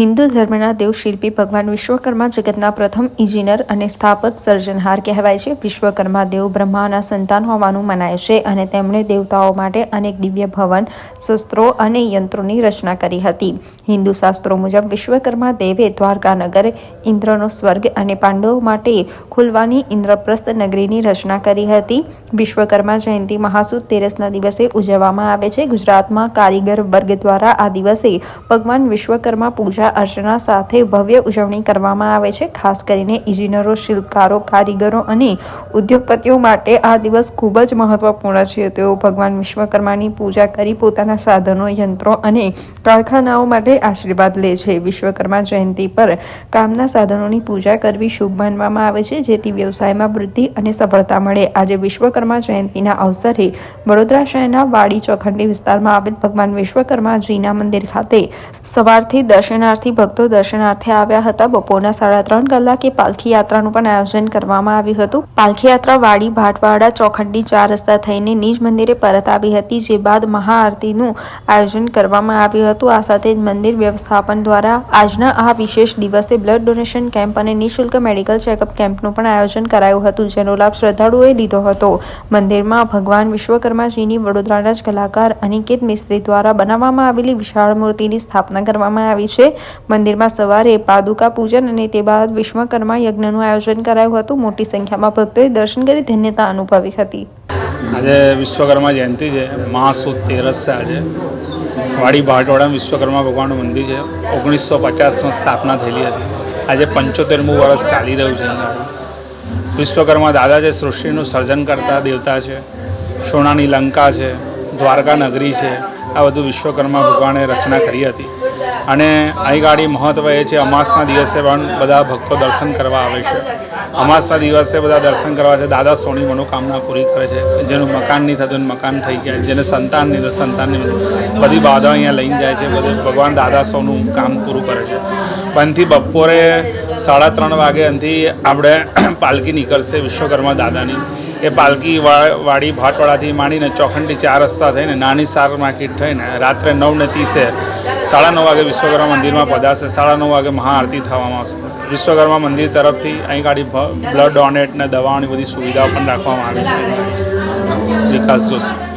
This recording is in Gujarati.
હિન્દુ ધર્મના દેવશિલ્પી ભગવાન વિશ્વકર્મા જગતના પ્રથમ ઇજનેર અને સ્થાપક સર્જનહાર કહેવાય છે. વિશ્વકર્મા દેવ બ્રહ્માના સંતાન હોવાનું મનાય છે અને તેમણે દેવતાઓ માટે અનેક દિવ્ય ભવન, શસ્ત્રો અને યંત્રોની રચના કરી હતી. હિન્દુ શાસ્ત્રો મુજબ વિશ્વકર્મા દેવે દ્વારકાનગર, ઇન્દ્રનો સ્વર્ગ અને પાંડવો માટે ખુલવાની ઇન્દ્રપ્રસ્થ નગરીની રચના કરી હતી. વિશ્વકર્મા જયંતિ મહાસુદ તેરસના દિવસે ઉજવવામાં આવે છે. ગુજરાતમાં કારીગર વર્ગ દ્વારા આ દિવસે ભગવાન વિશ્વકર્મા પૂજા અર્ચના સાથે ભવ્ય ઉજવણી કરવામાં આવે છે. ખાસ કરીને ઇજનેરો, શિલ્પકારો, કારીગરો અને ઉદ્યોગપતિઓ માટે આ દિવસ ખૂબ જ મહત્વપૂર્ણ છે. તેઓ ભગવાન વિશ્વકર્માની પૂજા કરી પોતાના સાધનો, યંત્રો અને કારખાનાઓ માટે આશીર્વાદ લે છે. વિશ્વકર્મા જયંતિ પર કામના સાધનોની પૂજા કરવી શુભ માનવામાં આવે છે, જેથી વ્યવસાયમાં વૃદ્ધિ અને સફળતા મળે. આજે વિશ્વકર્મા જયંતિના અવસરે વડોદરા શહેરના વાડી ચોખંડી વિસ્તારમાં આવેલ ભગવાન વિશ્વકર્માજીના મંદિર ખાતે સવારથી દર્શનાર્થી ભક્તો દર્શનાર્થે આવ્યા હતા. બપોરના સાડા ત્રણ કલાકે પાલખી યાત્રાનું પણ આયોજન કરવામાં આવ્યું હતું. પાલખી યાત્રા વાડી ભાટવાડા ચોખંડી ચાર રસ્તા થઈને નિજ મંદિરે પરત આવી હતી, જે બાદ મહાઆરતીનું આયોજન કરવામાં આવ્યું હતું. આ સાથે જ મંદિર વ્યવસ્થાપન દ્વારા આજના આ વિશેષ દિવસે બ્લડ ડોનેશન કેમ્પ અને નિઃશુલ્ક મેડિકલ ચેકઅપ કેમ્પનું પણ આયોજન કરાયું હતું, જેનો લાભ શ્રદ્ધાળુઓએ લીધો હતો. મંદિરમાં ભગવાન વિશ્વકર્માજીની વડોદરાના જ કલાકાર અનિકેત મિસ્ત્રી દ્વારા બનાવવામાં આવેલી વિશાળ મૂર્તિની સ્થાપના કરવામાં આવી છે. મંદિરમાં સવારે પાદુકા પૂજન અને તે બાદ વિશ્વકર્મા યજ્ઞનું આયોજન કરાયું હતું. મોટી સંખ્યામાં ભક્તોએ દર્શન કરી ધન્યતા અનુભવી હતી. આજે વિશ્વકર્મા જયંતિ છે. મહાસુદ તેરસ આજે. વાડી ભાટવાડા વિશ્વકર્મા ભગવાનનું મંદિર છે. ઓગણીસો પચાસમાં સ્થાપના થયેલી હતી. આજે પંચોતેરમું વર્ષ ચાલી રહ્યું છે વિશ્વકર્મા દાદા છે, સૃષ્ટિનું સર્જન કરતા દેવતા છે. સોનાની લંકા છે, દ્વારકા નગરી છે. આ બધું વિશ્વકર્મા ભગવાને રચના કરી હતી. અને અહીં ગાડી મહત્ત્વ એ છે, અમાસના દિવસે પણ બધા ભક્તો દર્શન કરવા આવે છે. અમાસના દિવસે બધા દર્શન કરવા છે. દાદા સોની મનોકામના પૂરી કરે છે. જેનું મકાન નહીં થતું મકાન થઈ ગયા. જેને સંતાન નહીં થતું સંતાનની બધી બાધા અહીંયા લઈને જાય છે. બધું ભગવાન દાદા સોનું કામ પૂરું કરે છે. પણથી બપોરે સાડા ત્રણ વાગે અંથી આપણે પાલકી નીકળશે વિશ્વકર્મા દાદાની. એ પાલકી વાડી ભાટવાડાથી માંડીને ચોખંડી ચાર રસ્તા થઈને નાની સાર માર્કેટ થઈને રાત્રે નવ ને ત્રીસે સાડા નવ વાગે વિશ્વકર્મા મંદિરમાં પધારશે. સાડા નવ વાગે મહાઆરતી થવામાં આવશે. વિશ્વકર્મા મંદિર તરફથી અહીં ગાડી બ્લડ ડોનેટ ને દવાઓની બધી સુવિધાઓ પણ રાખવામાં આવી છે. વિકાસ જોશી.